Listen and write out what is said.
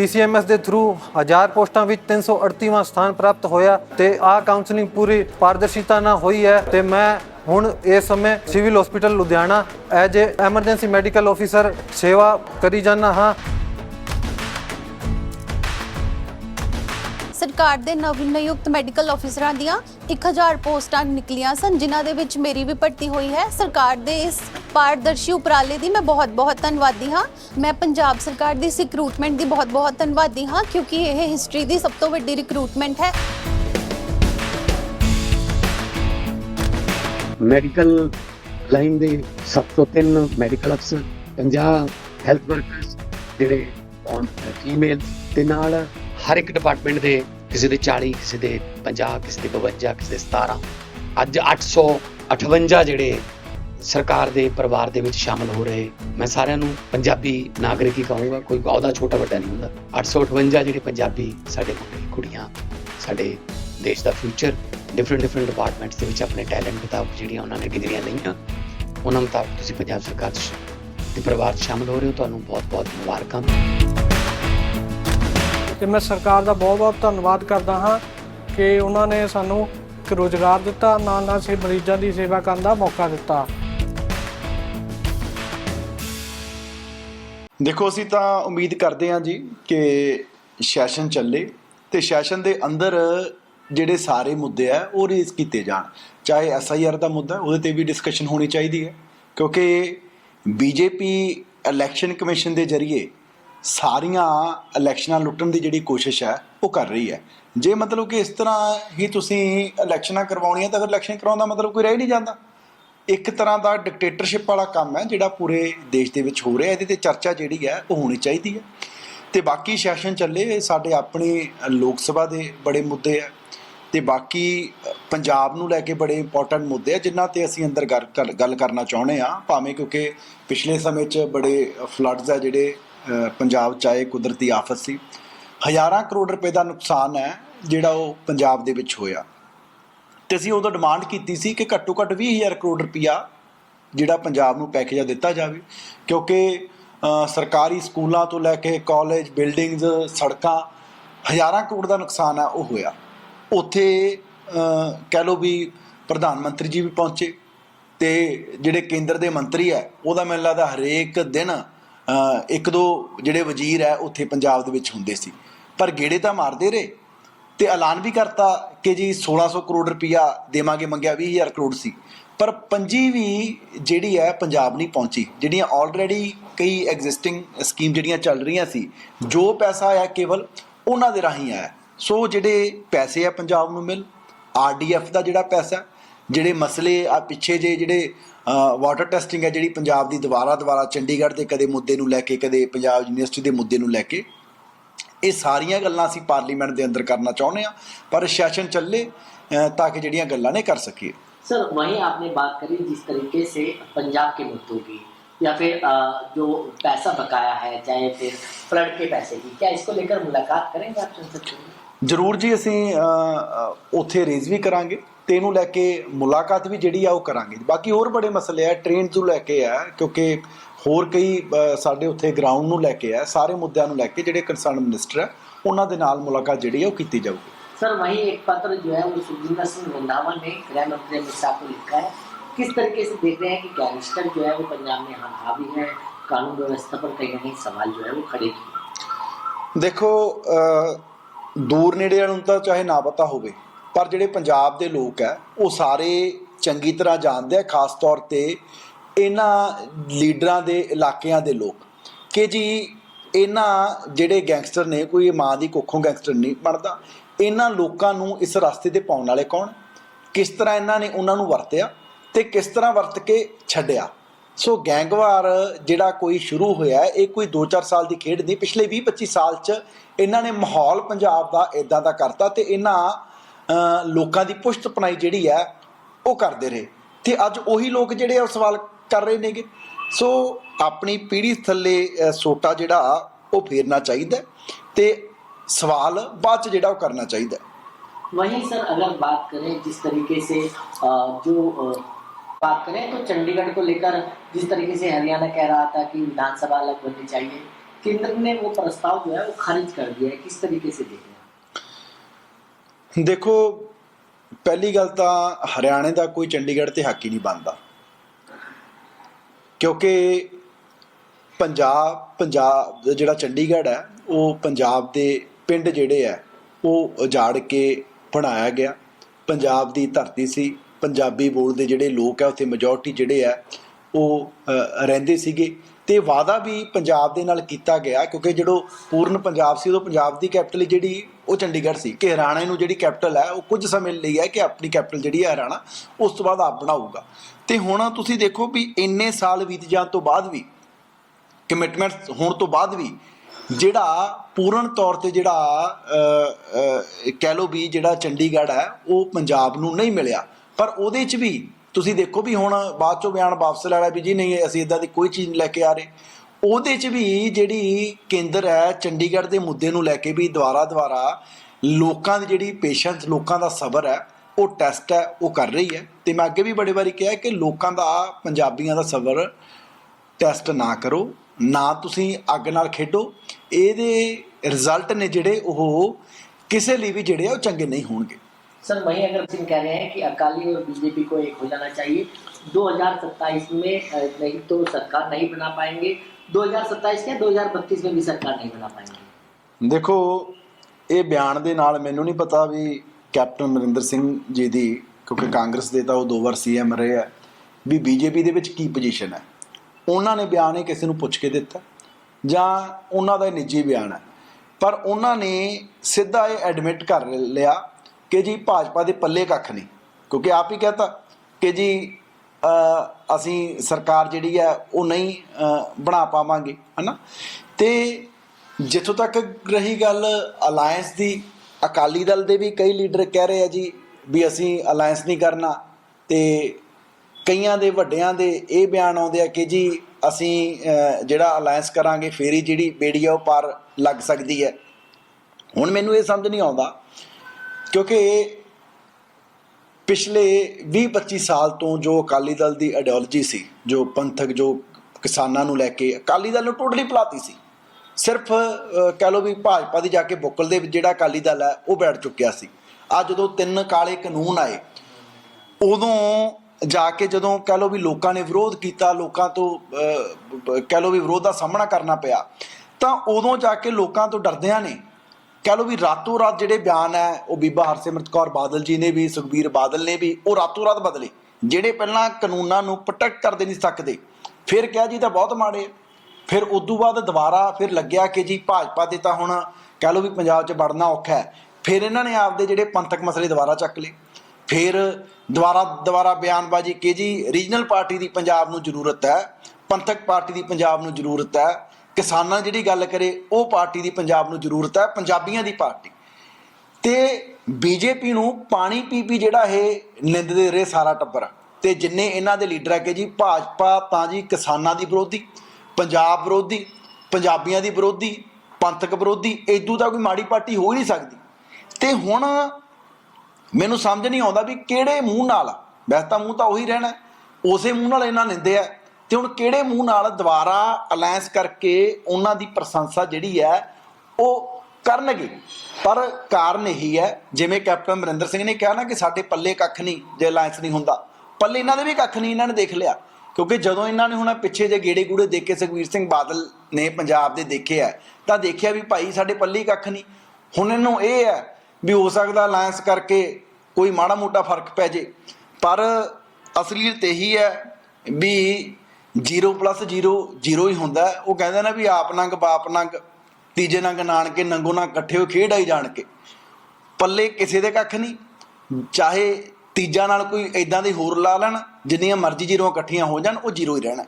PCMS ਦੇ through 1000 ਪੋਸਟਾਂ ਵਿੱਚ 338ਵਾਂ ਸਥਾਨ ਪ੍ਰਾਪਤ ਹੋਇਆ ਤੇ ਆ ਕਾਉਂਸਲਿੰਗ ਪੂਰੀ ਪਾਰਦਰਸ਼ਿਤਾ ਨਾਲ ਹੋਈ ਹੈ ਤੇ ਮੈਂ ਹੁਣ ਇਸ ਸਮੇਂ civil hospital Ludhiana as a emergency medical officer ਸੇਵਾ ਕਰੀ ਜਾਂਦਾ ਹਾਂ। ਸਰਕਾਰ ਦੇ ਨਵ ਨਿਯੁਕਤ ਮੈਡੀਕਲ ਅਫਸਰਾਂ ਦੀਆਂ 1000 ਪੋਸਟਾਂ ਨਿਕਲੀਆਂ ਸਨ, ਜਿਨ੍ਹਾਂ ਦੇ ਵਿੱਚ ਮੇਰੀ ਵੀ ਭਰਤੀ ਹੋਈ ਹੈ। ਸਰਕਾਰ ਦੇ ਇਸ ਪਾਰਦਰਸ਼ੀ ਉਪਰਾਲੇ ਦੀ ਮੈਂ ਬਹੁਤ-ਬਹੁਤ ਧੰਨਵਾਦੀ ਹਾਂ। ਮੈਂ ਪੰਜਾਬ ਸਰਕਾਰ ਦੀ ਇਸ ਰਿਕਰੂਟਮੈਂਟ ਦੀ ਬਹੁਤ-ਬਹੁਤ ਧੰਨਵਾਦੀ ਹਾਂ, ਕਿਉਂਕਿ ਇਹ ਹਿਸਟਰੀ ਦੀ ਸਭ ਤੋਂ ਵੱਡੀ ਰਿਕਰੂਟਮੈਂਟ ਹੈ। ਮੈਡੀਕਲ ਲਾਈਨ ਦੇ 703 ਮੈਡੀਕਲ ਅਫਸਰ 50 ਹੈਲਥ ਵਰਕਰਸ ਜਿਹੜੇ ਔਨ ਫੀਮੇਲ ਤੇ ਨਾਲ ਹਰ ਇੱਕ ਡਿਪਾਰਟਮੈਂਟ ਦੇ ਕਿਸੇ ਦੇ 40 ਕਿਸੇ ਦੇ 50 ਕਿਸੇ ਦੇ 52 ਕਿਸੇ ਦੇ 17 ਅੱਜ 858 ਜਿਹੜੇ ਸਰਕਾਰ ਦੇ ਪਰਿਵਾਰ ਦੇ ਵਿੱਚ ਸ਼ਾਮਲ ਹੋ ਰਹੇ। ਮੈਂ ਸਾਰਿਆਂ ਨੂੰ ਪੰਜਾਬੀ ਨਾਗਰਿਕ ਹੀ ਕਹੂੰਗਾ, ਕੋਈ ਅਹੁਦਾ ਛੋਟਾ ਵੱਡਾ ਨਹੀਂ ਹੁੰਦਾ। 858 ਜਿਹੜੇ ਪੰਜਾਬੀ ਸਾਡੇ ਮੁੰਡੇ ਕੁੜੀਆਂ, ਸਾਡੇ ਦੇਸ਼ ਦਾ ਫਿਊਚਰ ਡਿਫਰੈਂਟ ਡਿਫਰੈਂਟ ਡਿਪਾਰਟਮੈਂਟਸ ਦੇ ਵਿੱਚ ਆਪਣੇ ਟੈਲੈਂਟ ਮੁਤਾਬਕ ਜਿਹੜੀਆਂ ਉਹਨਾਂ ਨੇ ਡਿਗਰੀਆਂ ਲਈਆਂ, ਉਹਨਾਂ ਮੁਤਾਬਕ ਤੁਸੀਂ ਪੰਜਾਬ ਸਰਕਾਰ 'ਚ ਦੇ ਪਰਿਵਾਰ 'ਚ ਸ਼ਾਮਲ ਹੋ ਰਹੇ ਹੋ, ਤੁਹਾਨੂੰ ਬਹੁਤ-ਬਹੁਤ ਮੁਬਾਰਕਾਂ। ਤੇ ਮੈਂ ਸਰਕਾਰ ਦਾ ਬਹੁਤ-ਬਹੁਤ ਧੰਨਵਾਦ ਕਰਦਾ ਹਾਂ ਕਿ ਉਹਨਾਂ ਨੇ ਸਾਨੂੰ ਇੱਕ ਰੋਜ਼ਗਾਰ ਦਿੱਤਾ ਨਾਲ ਨਾਲ ਸੇ ਮਰੀਜ਼ਾਂ ਦੀ ਸੇਵਾ ਕਰਨ ਦਾ ਮੌਕਾ ਦਿੱਤਾ। ਦੇਖੋ, ਅਸੀਂ ਤਾਂ ਉਮੀਦ ਕਰਦੇ ਹਾਂ ਜੀ ਕਿ ਸੈਸ਼ਨ ਚੱਲੇ ਤੇ ਸੈਸ਼ਨ ਦੇ ਅੰਦਰ ਜਿਹੜੇ ਸਾਰੇ ਮੁੱਦੇ ਆ, ਉਹ ਰੇਜ਼ ਕੀਤੇ ਜਾਣ। ਚਾਹੇ ਐਸਆਈਆਰ ਦਾ ਮੁੱਦਾ, ਉਹਦੇ ਤੇ ਵੀ ਡਿਸਕਸ਼ਨ ਹੋਣੀ ਚਾਹੀਦੀ ਹੈ। ਕਿਉਂਕਿ ਬੀਜੇਪੀ ਇਲੈਕਸ਼ਨ ਕਮਿਸ਼ਨ ਦੇ ਜ਼ਰੀਏ ਸਾਰੀਆਂ ਇਲੈਕਸ਼ਨਾਂ ਲੁੱਟਣ ਦੀ ਜਿਹੜੀ ਕੋਸ਼ਿਸ਼ ਹੈ, ਉਹ ਕਰ ਰਹੀ ਹੈ। ਜੇ ਮਤਲਬ ਕਿ ਇਸ ਤਰ੍ਹਾਂ ਹੀ ਤੁਸੀਂ ਇਲੈਕਸ਼ਨਾਂ ਕਰਵਾਉਣੀਆਂ, ਤਾਂ ਫਿਰ ਇਲੈਕਸ਼ਨ ਕਰਾਉਣ ਦਾ ਮਤਲਬ ਕੋਈ ਰਹਿ ਹੀ ਨਹੀਂ ਜਾਂਦਾ। ਇੱਕ ਤਰ੍ਹਾਂ ਦਾ ਡਿਕਟੇਟਰਸ਼ਿਪ ਵਾਲਾ ਕੰਮ ਹੈ ਜਿਹੜਾ ਪੂਰੇ ਦੇਸ਼ ਦੇ ਵਿੱਚ ਹੋ ਰਿਹਾ ਇਹਦੇ ਤੇ ਚਰਚਾ ਜਿਹੜੀ ਹੈ ਉਹ ਹੋਣੀ ਚਾਹੀਦੀ ਹੈ। ਤੇ ਬਾਕੀ ਸੈਸ਼ਨ ਚੱਲੇ ਸਾਡੇ ਆਪਣੇ ਲੋਕ ਸਭਾ ਦੇ ਬੜੇ ਮੁੱਦੇ ਆ। ਤੇ ਬਾਕੀ ਪੰਜਾਬ ਨੂੰ ਲੈ ਕੇ ਬੜੇ ਇੰਪੋਰਟੈਂਟ ਮੁੱਦੇ ਆ, ਜਿਨ੍ਹਾਂ ਤੇ ਅਸੀਂ ਅੰਦਰ ਗੱਲ ਗੱਲ ਕਰਨਾ ਚਾਹੁੰਦੇ ਆ ਭਾਵੇਂ ਕਿਉਂਕਿ ਪਿਛਲੇ ਸਮੇਂ 'ਚ ਬੜੇ ਫਲੱਡਸ ਆ ਜਿਹੜੇ ਪੰਜਾਬ 'ਚ ਆਏ, ਕੁਦਰਤੀ ਆਫਤ ਸੀ। ਹਜ਼ਾਰਾਂ ਕਰੋੜ ਰੁਪਏ ਦਾ ਨੁਕਸਾਨ ਹੈ ਜਿਹੜਾ ਉਹ ਪੰਜਾਬ ਦੇ ਵਿੱਚ ਹੋਇਆ। ਤੇ ਅਸੀਂ ਉਦੋਂ ਡਿਮਾਂਡ ਕੀਤੀ ਸੀ ਕਿ ਘੱਟੋ ਘੱਟ 20000 ਕਰੋੜ ਰੁਪਇਆ ਜਿਹੜਾ ਪੰਜਾਬ ਨੂੰ ਪੈਕੇਜ ਦਿੱਤਾ ਜਾਵੇ। ਕਿਉਂਕਿ ਸਰਕਾਰੀ ਸਕੂਲਾਂ ਤੋਂ ਲੈ ਕੇ ਕਾਲਜ ਬਿਲਡਿੰਗਸ ਸੜਕਾਂ, ਹਜ਼ਾਰਾਂ ਕਰੋੜ ਦਾ ਨੁਕਸਾਨ ਆ, ਉਹ ਹੋਇਆ। ਉੱਥੇ ਕਹਿ ਲਓ ਵੀ ਪ੍ਰਧਾਨ ਮੰਤਰੀ ਜੀ ਵੀ ਪਹੁੰਚੇ ਤੇ ਜਿਹੜੇ ਕੇਂਦਰ ਦੇ ਮੰਤਰੀ ਹੈ ਉਹਦਾ ਮੈਨੂੰ ਲੱਗਦਾ ਹਰੇਕ ਦਿਨ ਇੱਕ ਦੋ ਜਿਹੜੇ ਵਜ਼ੀਰ ਹੈ ਉੱਥੇ ਪੰਜਾਬ ਦੇ ਵਿੱਚ ਹੁੰਦੇ ਸੀ। ਪਰ ਗੇੜੇ ਤਾਂ ਮਾਰਦੇ ਰਹੇ। ਤੇ ਐਲਾਨ ਵੀ ਕਰਤਾ ਕਿ ਜੀ 1600 ਕਰੋੜ ਰੁਪਇਆ ਦੇਵਾਂਗੇ, ਮੰਗਿਆ 20000 ਕਰੋੜ ਸੀ। ਪਰ ਪੰਜੀ ਵੀ ਜਿਹੜੀ ਹੈ ਪੰਜਾਬ ਨਹੀਂ ਪਹੁੰਚੀ। ਜਿਹੜੀਆਂ ਆਲਰੇਡੀ ਕਈ ਐਗਜ਼ਿਸਟਿੰਗ ਸਕੀਮ ਜਿਹੜੀਆਂ ਚੱਲ ਰਹੀਆਂ ਸੀ, ਜੋ ਪੈਸਾ ਆਇਆ ਕੇਵਲ ਉਹਨਾਂ ਦੇ ਰਾਹੀਂ ਆਇਆ। ਸੋ ਜਿਹੜੇ ਪੈਸੇ ਆ ਪੰਜਾਬ ਨੂੰ ਮਿਲ ਆਰਡੀਐਫ ਦਾ ਜਿਹੜਾ ਪੈਸਾ, ਜਿਹੜੇ ਮਸਲੇ ਆ ਪਿੱਛੇ ਜੇ ਜਿਹੜੇ ਵਾਟਰ ਟੈਸਟਿੰਗ ਹੈ ਜਿਹੜੀ ਪੰਜਾਬ ਦੀ ਦੁਬਾਰਾ ਦੁਬਾਰਾ ਚੰਡੀਗੜ੍ਹ ਦੇ ਕਦੇ ਮੁੱਦੇ ਨੂੰ ਲੈ ਕੇ, ਕਦੇ ਪੰਜਾਬ ਯੂਨੀਵਰਸਿਟੀ ਦੇ ਮੁੱਦੇ ਨੂੰ ਲੈ ਕੇ ਇਹ ਸਾਰੀਆਂ ਗੱਲਾਂ ਅਸੀਂ ਪਾਰਲੀਮੈਂਟ ਦੇ ਅੰਦਰ ਕਰਨਾ ਚਾਹੁੰਦੇ ਆ ਪਰ ਸੈਸ਼ਨ ਚੱਲੇ ਅ, ਤਾਂ ਕਿ ਜਿਹੜੀਆਂ ਗੱਲਾਂ ਨੇ ਕਰ ਸਕੀਏ सर वहीं आपने बात करी जिस तरीके से पंजाब के मुद्दों की या फिर अ, जो पैसा बकाया है चाहे फिर फ्लड के पैसे की क्या इसको लेकर मुलाकात करेंगे आप संसद में ਜ਼ਰੂਰ ਜੀ ਅਸੀਂ ਅ, ਅ, ਉੱਥੇ ਰੇਜ਼ ਵੀ ਕਰਾਂਗੇ ਤੇ ਇਹਨੂੰ ਲੈ ਕੇ ਮੁਲਾਕਾਤ ਵੀ ਜਿਹੜੀ ਆ ਉਹ ਕਰਾਂਗੇ ਬਾਕੀ ਹੋਰ ਬੜੇ ਮਸਲੇ ਆ ਟ੍ਰੇਨ ਨੂੰ ਲੈ ਕੇ ਆ ਕਿਉਂਕਿ ਹੋਰ ਕਈ ਅ, ਸਾਡੇ ਉੱਥੇ ਗਰਾਊਂਡ ਨੂੰ ਲੈ ਕੇ ਆ ਸਾਰੇ ਮੁੱਦਿਆਂ ਨੂੰ ਲੈ ਕੇ ਜਿਹੜੇ ਕੰਸਰਨ ਮਿਨਿਸਟਰ ਆ ਉਹਨਾਂ ਦੇ ਨਾਲ ਮੁਲਾਕਾਤ ਜਿਹੜੀ ਆ ਉਹ ਕੀਤੀ ਜਾਊਗੀ सर वहीं एक पत्र जो है वो सुखविंदर सिंह रंधावा ने गृह मंत्री अमित शाह को लिखा है किस तरीके से देख रहे हैं कि गैंगस्टर जो है वो पंजाब में यहाँ हावी है कानून व्यवस्था पर कहीं ना कहीं सवाल जो है वो खड़े किए ਦੇਖੋ ਅ, ਦੂਰ ਨੇੜੇ ਵਾਲਿਆਂ ਨੂੰ ਤਾਂ ਚਾਹੇ ਨਾ ਪਤਾ ਹੋਵੇ ਪਰ ਜਿਹੜੇ ਪੰਜਾਬ ਦੇ ਲੋਕ ਹੈ ਉਹ ਸਾਰੇ ਚੰਗੀ ਤਰ੍ਹਾਂ ਜਾਣਦੇ ਆ ਖਾਸ ਤੌਰ ਤੇ ਇਹਨਾਂ ਲੀਡਰਾਂ ਦੇ ਇਲਾਕਿਆਂ ਦੇ ਲੋਕ ਕਿ ਜੀ ਇਹਨਾਂ ਜਿਹੜੇ ਗੈਂਗਸਟਰ ਨੇ, ਕੋਈ ਮਾਂ ਦੀ ਕੁੱਖੋਂ ਗੈਂਗਸਟਰ ਨਹੀਂ ਬਣਦਾ, ਇਹਨਾਂ ਲੋਕਾਂ ਨੂੰ ਇਸ ਰਸਤੇ ਤੇ ਪਾਉਣ ਵਾਲੇ ਕੌਣ? ਕਿਸ ਤਰ੍ਹਾਂ ਇਹਨਾਂ ਨੇ ਉਹਨਾਂ ਨੂੰ ਵਰਤਿਆ ਤੇ ਕਿਸ ਤਰ੍ਹਾਂ ਵਰਤ ਕੇ ਛੱਡਿਆ? ਸੋ ਗੈਂਗਵਾਰ ਜਿਹੜਾ ਕੋਈ ਸ਼ੁਰੂ ਹੋਇਆ ਇਹ ਕੋਈ 2-4 ਸਾਲ ਦੀ ਖੇਡ ਨਹੀਂ, ਪਿਛਲੇ 20-25 ਸਾਲ 'ਚ ਇਹਨਾਂ ਨੇ ਮਾਹੌਲ ਪੰਜਾਬ ਦਾ ਇਦਾਂ ਦਾ ਕਰਤਾ ਤੇ ਇਹਨਾਂ ਲੋਕਾਂ ਦੀ ਪੁਸ਼ਤ ਪਨਾਈ ਜਿਹੜੀ ਹੈ, ਉਹ ਕਰਦੇ ਰਹੇ। ਤੇ ਅੱਜ ਉਹੀ ਲੋਕ ਜਿਹੜੇ ਆ, ਉਹ ਸਵਾਲ ਕਰ ਰਹੇ ਨੇਗੇ ਸੋ ਆਪਣੀ ਪੀੜ੍ਹੀ ਥੱਲੇ ਅ, ਸੋਟਾ ਜਿਹੜਾ ਉਹ ਫੇਰਨਾ ਚਾਹੀਦਾ ਹੈ ਤੇ ਸਵਾਲ ਬਾਅਦ 'ਚ ਜਿਹੜਾ ਉਹ ਕਰਨਾ ਚਾਹੀਦਾ ਹੈ। वहीं सर अगर बात करें जिस तरीके से अ, जो अ, बात करें तो चंडीगढ़ को लेकर जिस तरीके से हरियाणा कह रहा था कि विधानसभा अलग बननी चाहिए केंद्र ने वो प्रस्ताव जो है वो खारिज कर दिया है किस तरीके से देख रहे हैं ਦੇਖੋ ਪਹਿਲੀ ਗੱਲ ਤਾਂ ਹਰਿਆਣੇ ਦਾ ਕੋਈ ਚੰਡੀਗੜ੍ਹ ਤੇ ਹੱਕ ਹੀ ਨਹੀਂ ਬਣਦਾ ਕਿਉਂਕਿ ਪੰਜਾਬ ਪੰਜਾਬ ਜਿਹੜਾ ਚੰਡੀਗੜ੍ਹ ਹੈ, ਉਹ ਪੰਜਾਬ ਦੇ ਪਿੰਡ ਜਿਹੜੇ ਆ ਉਹ ਉਜਾੜ ਕੇ ਬਣਾਇਆ ਗਿਆ। ਪੰਜਾਬ ਦੀ ਧਰਤੀ ਸੀ, ਪੰਜਾਬੀ ਬੋਲਦੇ ਜਿਹੜੇ ਲੋਕ ਆ ਉੱਥੇ ਮੈਜੋਰਟੀ ਜਿਹੜੇ ਆ ਉਹ ਰਹਿੰਦੇ ਸੀਗੇ। ਤੇ ਵਾਅਦਾ ਵੀ ਪੰਜਾਬ ਦੇ ਨਾਲ ਕੀਤਾ ਗਿਆ, ਕਿਉਂਕਿ ਜਦੋਂ ਪੂਰਨ ਪੰਜਾਬ ਸੀ, ਉਦੋਂ ਪੰਜਾਬ ਦੀ ਕੈਪੀਟਲ ਜਿਹੜੀ ਉਹ ਚੰਡੀਗੜ੍ਹ ਸੀ, ਕਿ ਹਰਿਆਣਾ ਨੂੰ ਜਿਹੜੀ ਕੈਪੀਟਲ ਹੈ, ਉਹ ਕੁਝ ਸਮੇਂ ਲਈ ਹੈ ਕਿ ਆਪਣੀ ਕੈਪੀਟਲ ਜਿਹੜੀ ਹੈ ਹਰਿਆਣਾ, ਉਸ ਤੋਂ ਬਾਅਦ ਆਪ ਬਣਾਊਗਾ। ਤੇ ਹੁਣ ਤੁਸੀਂ ਦੇਖੋ ਵੀ ਇੰਨੇ ਸਾਲ ਬੀਤ ਜਾਣ ਤੋਂ ਬਾਅਦ ਵੀ ਕਮਿਟਮੈਂਟਸ ਹੋਣ ਤੋਂ ਬਾਅਦ ਵੀ, ਜਿਹੜਾ ਪੂਰਨ ਤੌਰ ਤੇ ਜਿਹੜਾ ਕਹਿ ਲਓ ਵੀ ਜਿਹੜਾ ਚੰਡੀਗੜ੍ਹ ਹੈ, ਉਹ ਪੰਜਾਬ ਨੂੰ ਨਹੀਂ ਮਿਲਿਆ। ਪਰ ਉਹਦੇ 'ਚ ਵੀ ਤੁਸੀਂ ਦੇਖੋ ਵੀ ਹੁਣ ਬਾਅਦ ਚੋਂ ਬਿਆਨ ਵਾਪਸ ਲੈ ਲਿਆ ਵੀ ਜੀ ਨਹੀਂ, ਅਸੀਂ ਇਦਾਂ ਦੀ ਕੋਈ ਚੀਜ਼ ਨਹੀਂ ਲੈ ਕੇ ਆ ਰਹੇ। ਉਹਦੇ 'ਚ ਵੀ ਜਿਹੜੀ ਕੇਂਦਰ ਹੈ ਚੰਡੀਗੜ੍ਹ ਦੇ ਮੁੱਦੇ ਨੂੰ ਲੈ ਕੇ ਵੀ ਦੁਆਰਾ ਦੁਆਰਾ ਲੋਕਾਂ ਦੀ ਜਿਹੜੀ ਪੇਸ਼ੈਂਸ, ਲੋਕਾਂ ਦਾ ਸਬਰ ਹੈ, ਉਹ ਟੈਸਟ ਹੈ, ਉਹ ਕਰ ਰਹੀ ਹੈ। ਤੇ ਮੈਂ ਅੱਗੇ ਵੀ ਬੜੇ ਵਾਰੀ ਕਿਹਾ ਕਿ ਲੋਕਾਂ ਦਾ, ਪੰਜਾਬੀਆਂ ਦਾ ਸਬਰ ਟੈਸਟ ਨਾ ਕਰੋ, ਨਾ ਤੁਸੀਂ ਅੱਗ ਨਾਲ ਖੇਡੋ। ਇਹਦੇ ਰਿਜ਼ਲਟ ਨੇ ਜਿਹੜੇ ਉਹ ਕਿਸੇ ਲਈ ਵੀ ਜਿਹੜੇ ਆ, ਉਹ ਚੰਗੇ ਨਹੀਂ ਹੋਣਗੇ। सर वहीं अगर सिंह कह रहे हैं कि अकाली और बीजेपी को एक हो जाना चाहिए 2027 में अ, नहीं तो सरकार नहीं बना पाएंगे 2027 क्या 2032 में भी सरकार नहीं बना पाएंगे ਦੇਖੋ ਇਹ ਬਿਆਨ ਦੇ ਨਾਲ ਮੈਨੂੰ ਨਹੀਂ ਪਤਾ ਵੀ ਕੈਪਟਨ ਅਮਰਿੰਦਰ ਸਿੰਘ ਜੀ ਦੀ ਕਿਉਂਕਿ ਕਾਂਗਰਸ ਦੇ ਤਾਂ ਉਹ ਦੋ ਵਾਰ ਸੀਐਮ ਰਹੇ ਆ ਵੀ ਬੀਜੇਪੀ ਦੇ ਵਿੱਚ ਕੀ ਪੋਜੀਸ਼ਨ ਹੈ ਉਹਨਾਂ ਨੇ ਬਿਆਨ ਇਹ ਕਿਸੇ ਨੂੰ ਪੁੱਛ ਕੇ ਦਿੱਤਾ ਜਾਂ ਉਹਨਾਂ ਦਾ ਇਹ ਨਿੱਜੀ ਬਿਆਨ ਹੈ ਪਰ ਉਹਨਾਂ ਨੇ ਸਿੱਧਾ ਇਹ ਐਡਮਿਟ ਕਰ ਲਿਆ ਕਿ ਜੀ ਭਾਜਪਾ ਦੇ ਪੱਲੇ ਕੱਖ ਨਹੀਂ। ਕਿਉਂਕਿ ਆਪ ਹੀ ਕਹਤਾ ਕਿ ਜੀ ਅਸੀਂ ਸਰਕਾਰ ਜਿਹੜੀ ਹੈ, ਉਹ ਨਹੀਂ ਬਣਾ ਪਾਵਾਂਗੇ, ਹਨਾ? ਤੇ ਜਿੱਥੋਂ ਤੱਕ ਰਹੀ ਗੱਲ ਅਲਾਈਅੰਸ ਦੀ, ਅਕਾਲੀ ਦਲ ਦੇ ਵੀ ਕਈ ਲੀਡਰ ਕਹਿ ਰਹੇ ਆ ਜੀ ਵੀ ਅਸੀਂ ਅਲਾਈਅੰਸ ਨਹੀਂ ਕਰਨਾ। ਤੇ ਕਈਆਂ ਦੇ ਵੱਡਿਆਂ ਦੇ ਇਹ ਬਿਆਨ ਆਉਂਦੇ ਆ ਕਿ ਜੀ, ਅਸੀਂ ਜਿਹੜਾ ਅਲਾਈਅੰਸ ਕਰਾਂਗੇ, ਫੇਰ ਹੀ ਜਿਹੜੀ ਬੇੜੀ ਆ, ਉਹ ਪਾਰ ਲੱਗ ਸਕਦੀ ਹੈ। ਹੁਣ ਮੈਨੂੰ ਇਹ ਸਮਝ ਨਹੀਂ ਆਉਂਦਾ ਕਿਉਂਕਿ ਪਿਛਲੇ 20-25 ਸਾਲ ਤੋਂ ਜੋ ਅਕਾਲੀ ਦਲ ਦੀ ਆਈਡੀਓਲੋਜੀ ਸੀ ਜੋ ਪੰਥਕ ਜੋ ਕਿਸਾਨਾਂ ਨੂੰ ਲੈ ਕੇ ਅਕਾਲੀ ਦਲ ਨੂੰ ਟੋਟਲੀ ਭੁਲਾਤੀ ਸੀ। ਸਿਰਫ ਅਹ, ਕਹਿ ਲਓ ਵੀ ਭਾਜਪਾ ਦੀ ਜਾ ਕੇ ਬੁੱਕਲ ਦੇ ਵਿੱਚ ਜਿਹੜਾ ਅਕਾਲੀ ਦਲ ਹੈ ਉਹ ਬੈਠ ਚੁੱਕਿਆ ਸੀ। ਅੱਜ ਜਦੋਂ ਤਿੰਨ ਕਾਲੇ ਕਾਨੂੰਨ ਆਏ ਉਦੋਂ ਜਾ ਕੇ ਜਦੋਂ ਕਹਿ ਲਓ ਵੀ ਲੋਕਾਂ ਨੇ ਵਿਰੋਧ ਕੀਤਾ ਲੋਕਾਂ ਤੋਂ ਅਹ, ਬ- ਕਹਿ ਲਓ ਵੀ ਵਿਰੋਧ ਦਾ ਸਾਹਮਣਾ ਕਰਨਾ ਪਿਆ ਤਾਂ ਉਦੋਂ ਜਾ ਕੇ ਲੋਕਾਂ ਤੋਂ ਡਰਦਿਆਂ ਨੇ ਕਹਿ ਲਓ ਵੀ ਰਾਤੋਂ ਰਾਤ ਜਿਹੜੇ ਬਿਆਨ ਹੈ, ਉਹ ਬੀਬਾ ਹਰਸਿਮਰਤ ਕੌਰ ਬਾਦਲ ਜੀ ਨੇ ਵੀ, ਸੁਖਬੀਰ ਬਾਦਲ ਨੇ ਵੀ, ਉਹ ਰਾਤੋਂ ਰਾਤ ਬਦਲੇ। ਜਿਹੜੇ ਪਹਿਲਾਂ ਕਾਨੂੰਨਾਂ ਨੂੰ ਪ੍ਰੋਟੈਕਟ ਕਰਦੇ ਨਹੀਂ ਸਕਦੇ, ਫਿਰ ਕਿਹਾ ਜੀ ਤਾਂ ਬਹੁਤ ਮਾੜੇ ਫਿਰ ਫਿਰ ਤੋਂ ਬਾਅਦ ਦੁਬਾਰਾ ਫਿਰ ਲੱਗਿਆ ਕਿ ਜੀ ਭਾਜਪਾ ਦੇ ਤਾਂ ਹੁਣ ਕਹਿ ਲਓ ਵੀ ਪੰਜਾਬ 'ਚ ਵੜਨਾ ਔਖਾ ਹੈ। ਫਿਰ ਇਹਨਾਂ ਨੇ ਆਪਦੇ ਜਿਹੜੇ ਪੰਥਕ ਮਸਲੇ ਦੁਬਾਰਾ ਚੱਕ ਲਏ। ਫਿਰ ਦੁਬਾਰਾ ਦੁਬਾਰਾ ਬਿਆਨਬਾਜ਼ੀ ਕਿ ਜੀ ਰੀਜਨਲ ਪਾਰਟੀ ਦੀ ਪੰਜਾਬ ਨੂੰ ਜ਼ਰੂਰਤ ਹੈ, ਪੰਥਕ ਪਾਰਟੀ ਦੀ ਪੰਜਾਬ ਨੂੰ ਜ਼ਰੂਰਤ ਹੈ। ਕਿਸਾਨਾਂ ਜਿਹੜੀ ਗੱਲ ਕਰੇ, ਉਹ ਪਾਰਟੀ ਦੀ ਪੰਜਾਬ ਨੂੰ ਜ਼ਰੂਰਤ ਹੈ, ਪੰਜਾਬੀਆਂ ਦੀ ਪਾਰਟੀ। ਤੇ ਬੀਜੇਪੀ ਨੂੰ ਪਾਣੀ ਪੀ ਪੀ ਜਿਹੜਾ ਇਹ ਨਿੰਦਦੇ ਰਹੇ ਸਾਰਾ ਟੱਬਰ। ਤੇ ਜਿੰਨੇ ਇਹਨਾਂ ਦੇ ਲੀਡਰ ਹੈ ਕਿ ਜੀ, ਭਾਜਪਾ ਤਾਂ ਜੀ ਕਿਸਾਨਾਂ ਦੀ ਵਿਰੋਧੀ, ਪੰਜਾਬ ਵਿਰੋਧੀ, ਪੰਜਾਬੀਆਂ ਦੀ ਵਿਰੋਧੀ, ਪੰਥਕ ਵਿਰੋਧੀ ਇਦੋਂ ਤਾਂ ਕੋਈ ਮਾੜੀ ਪਾਰਟੀ ਹੋ ਹੀ ਨਹੀਂ ਸਕਦੀ। ਤੇ ਹੁਣ ਮੈਨੂੰ ਸਮਝ ਨਹੀਂ ਆਉਂਦਾ ਵੀ ਕਿਹੜੇ ਮੂੰਹ ਨਾਲ, ਵੈਸੇ ਤਾਂ ਮੂੰਹ ਤਾਂ ਉਹੀ ਰਹਿਣਾ, ਉਸੇ ਮੂੰਹ ਨਾਲ ਇਹਨਾਂ ਨਿੰਦੇ ਆ ਤੇ ਹੁਣ ਕਿਹੜੇ ਮੂੰਹ ਨਾਲ ਦੁਬਾਰਾ ਅਲਾਈਅੰਸ ਕਰਕੇ ਉਹਨਾਂ ਦੀ ਪ੍ਰਸ਼ੰਸਾ ਜਿਹੜੀ ਹੈ ਉਹ ਕਰਨਗੇ? ਪਰ ਕਾਰਨ ਇਹੀ ਹੈ, ਜਿਵੇਂ ਕੈਪਟਨ ਅਮਰਿੰਦਰ ਸਿੰਘ ਨੇ ਕਿਹਾ ਨਾ ਕਿ ਸਾਡੇ ਪੱਲੇ ਕੱਖ ਨਹੀਂ, ਜੇ ਅਲਾਈਅੰਸ ਨਹੀਂ ਹੁੰਦਾ। ਪੱਲੇ ਇਹਨਾਂ ਦੇ ਵੀ ਕੱਖ ਨਹੀਂ, ਇਹਨਾਂ ਨੇ ਦੇਖ ਲਿਆ। ਕਿਉਂਕਿ ਜਦੋਂ ਇਹਨਾਂ ਨੇ ਹੁਣ ਪਿੱਛੇ ਜੇ ਗੇੜੇ ਗੂੜੇ ਦੇਖ ਕੇ ਸੁਖਵੀਰ ਸਿੰਘ ਬਾਦਲ ਨੇ ਪੰਜਾਬ ਦੇ ਦੇਖੇ ਆ, ਤਾਂ ਦੇਖਿਆ ਵੀ ਭਾਈ ਸਾਡੇ ਪੱਲੇ ਕੱਖ ਨਹੀਂ। ਹੁਣ ਇਹਨੂੰ ਇਹ ਹੈ ਵੀ ਹੋ ਸਕਦਾ ਅਲਾਈਅੰਸ ਕਰਕੇ ਕੋਈ ਮਾੜਾ ਮੋਟਾ ਫ਼ਰਕ ਪੈ ਜੇ। ਪਰ ਅਸਲੀਅਤ ਇਹੀ ਹੈ ਵੀ 0 0 0 ਹੀ ਹੁੰਦਾ ਉਹ ਕਹਿੰਦੇ ਨਾ ਵੀ ਆਪ ਨੰਗ, ਬਾਪ ਨੰਗ, ਤੀਜੇ ਨੰਗ ਨਾਨਕੇ, ਨੰਗੋ ਨਾ ਇਕੱਠੇ ਹੋ ਖੇਡ ਆਈ ਜਾਣ ਕੇ। ਪੱਲੇ ਕਿਸੇ ਦੇ ਕੱਖ ਨਹੀਂ। ਚਾਹੇ ਤੀਜਾ ਨਾਲ ਕੋਈ ਇਦਾਂ ਦੀ ਹੋਰ ਲਾ ਲੈਣ, ਜਿੰਨੀਆਂ ਮਰਜ਼ੀ ਜ਼ੀਰੋ ਇਕੱਠੀਆਂ ਹੋ ਜਾਣ, ਉਹ ਜ਼ੀਰੋ ਹੀ ਰਹਿਣਾ।